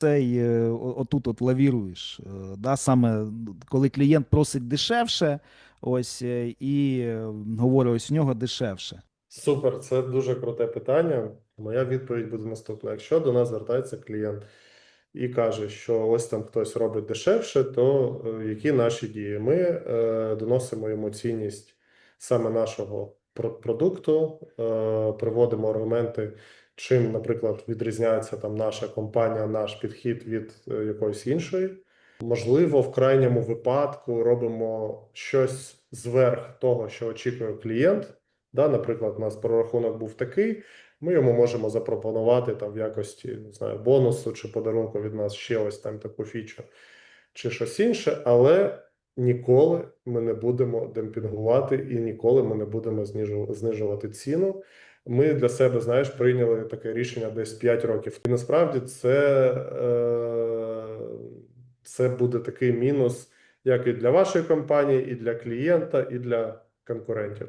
цей е, отут от лавіруєш. е, Да, саме коли клієнт просить дешевше, ось е, і говорить, ось у нього дешевше. Супер, це дуже круте питання. Моя відповідь буде наступна. Якщо до нас звертається клієнт і каже, що ось там хтось робить дешевше, то які наші дії? Ми е, доносимо йому цінність саме нашого продукту, е, приводимо аргументи, чим, наприклад, відрізняється там наша компанія, наш підхід від е, якоїсь іншої. Можливо, в крайньому випадку робимо щось зверх того, що очікує клієнт. Да, наприклад, у нас прорахунок був такий, ми йому можемо запропонувати там в якості не знаю, бонусу чи подарунку від нас ще ось там таку фічу чи щось інше, але ніколи ми не будемо демпінгувати і ніколи ми не будемо знижу- знижувати ціну. Ми для себе, знаєш, прийняли таке рішення десь 5 років. І насправді це, е, це буде такий мінус, як і для вашої компанії, і для клієнта, і для конкурентів.